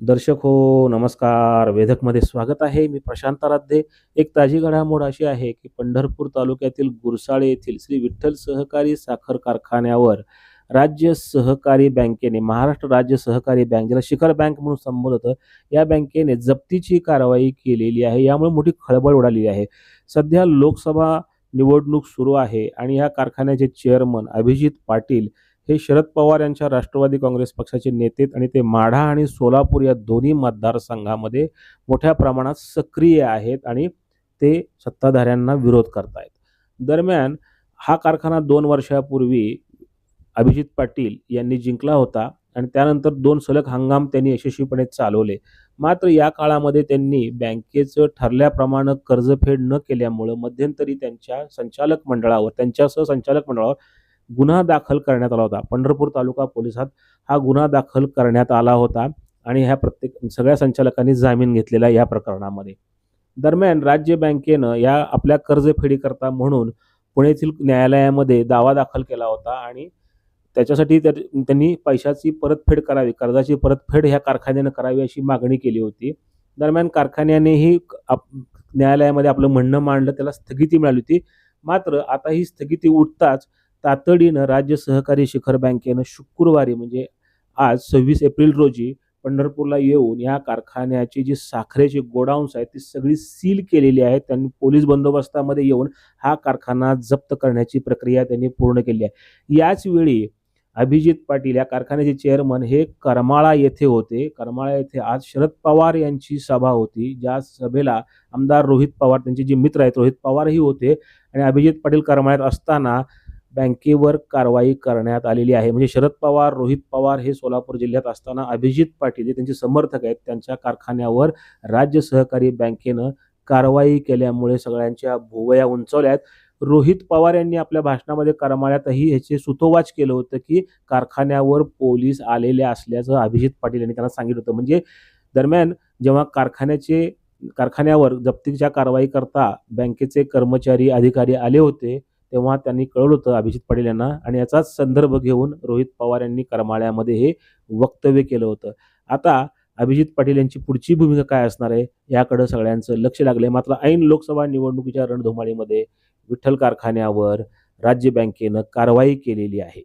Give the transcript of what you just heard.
दर्शक हो नमस्कार. वेधकमध्ये स्वागत आहे. मी प्रशांत आराध्ये एक ताजी घडामोड अशी आहे की पंढरपूर तालुक्यातील गुरसाळे येथील श्री विठ्ठल सहकारी साखर कारखान्यावर राज्य सहकारी बँकेने महाराष्ट्र राज्य सहकारी बँक ज्याला शिखर बँक म्हणून संबोधत या बँकेने जप्तीची कारवाई केलेली आहे. यामुळे मोठी खळबळ उडालेली आहे. सध्या लोकसभा निवडणूक सुरू आहे आणि या कारखान्याचे चेअरमन अभिजित पाटील हे शरद पवार यांच्या राष्ट्रवादी काँग्रेस पक्षाचे नेते आणि ते माढा आणि सोलापूर या दोन्ही मतदारसंघामध्ये मोठ्या प्रमाणात सक्रिय आहेत आणि ते सत्ताधाऱ्यांना विरोध करतायत. दरम्यान हा कारखाना दोन वर्षापूर्वी अभिजित पाटील यांनी जिंकला होता आणि त्यानंतर दोन सलग हंगाम त्यांनी यशस्वीपणे चालवले. मात्र या काळामध्ये त्यांनी बँकेचं ठरल्याप्रमाणे कर्जफेड न केल्यामुळं मध्यंतरी त्यांच्या संचालक मंडळावर त्यांच्यासह संचालक मंडळावर गुन्हा दाखल करण्यात आला होता. पंढरपूर तालुका पोलिसात हा गुन्हा दाखल करण्यात आला होता आणि ह्या प्रत्येक सगळ्या संचालकांनी जामीन घेतलेला या प्रकरणामध्ये. दरम्यान राज्य बँकेनं या आपल्या कर्जफेडीकरता म्हणून पुण्यातील न्यायालयामध्ये दावा दाखल केला होता आणि त्याच्यासाठी त्या त्यांनी पैशाची परतफेड करावी कर्जाची परतफेड ह्या कारखान्यानं करावी अशी मागणी केली होती. दरम्यान कारखान्यानेही आप न्यायालयामध्ये आपलं म्हणणं मांडलं त्याला स्थगिती मिळाली होती. मात्र आता ही स्थगिती उठताच तातडीनं राज्य सहकारी शिखर बँकेनं शुक्रवारी म्हणजे आज सव्वीस एप्रिल रोजी पंढरपूरला येऊन या कारखान्याची जी साखरेची गोडाऊन्स आहेत ती सगळी सील केलेली आहे त्यांनी पोलीस बंदोबस्तामध्ये येऊन हा कारखाना जप्त करण्याची प्रक्रिया त्यांनी पूर्ण केली आहे. याच वेळी अभिजित पाटील या कारखान्याचे चेअरमन हे करमाळा येथे होते. करमाळा येथे आज शरद पवार यांची सभा होती. ज्या सभेला आमदार रोहित पवार त्यांचे जे मित्र आहेत रोहित पवारही होते. आणि अभिजित पाटील करमाळ्यात असताना बँकेवर कारवाई करण्यात आलेली आहे. म्हणजे शरद पवार रोहित पवार हे सोलापूर जिल्ह्यात असताना अभिजित पाटील जे त्यांचे समर्थक आहेत त्यांच्या कारखान्यावर राज्य सहकारी बँकेनं कारवाई केल्यामुळे सगळ्यांच्या भुवया उंचावल्या आहेत. रोहित पवार यांनी आपल्या भाषणामध्ये करमाळ्यातही ह्याचे सुतोवाच केलं होतं की कारखान्यावर पोलीस आलेले असल्याचं अभिजित पाटील यांनी त्यांना सांगितलं होतं. म्हणजे दरम्यान जेव्हा कारखान्याचे कारखान्यावर जप्तीच्या कारवाई करता बँकेचे कर्मचारी अधिकारी आले होते तेव्हा त्यांनी कळवलं होतं अभिजित पाटील यांना आणि याचाच संदर्भ घेऊन रोहित पवार यांनी करमाळ्यामध्ये हे वक्तव्य केलं होतं. आता अभिजित पाटील यांची पुढची भूमिका काय असणार आहे याकडं सगळ्यांचं लक्ष लागलंय. मात्र ऐन लोकसभा निवडणुकीच्या रणधुमाळीमध्ये विठ्ठल कारखान्यावर राज्य बँकेनं कारवाई केलेली आहे.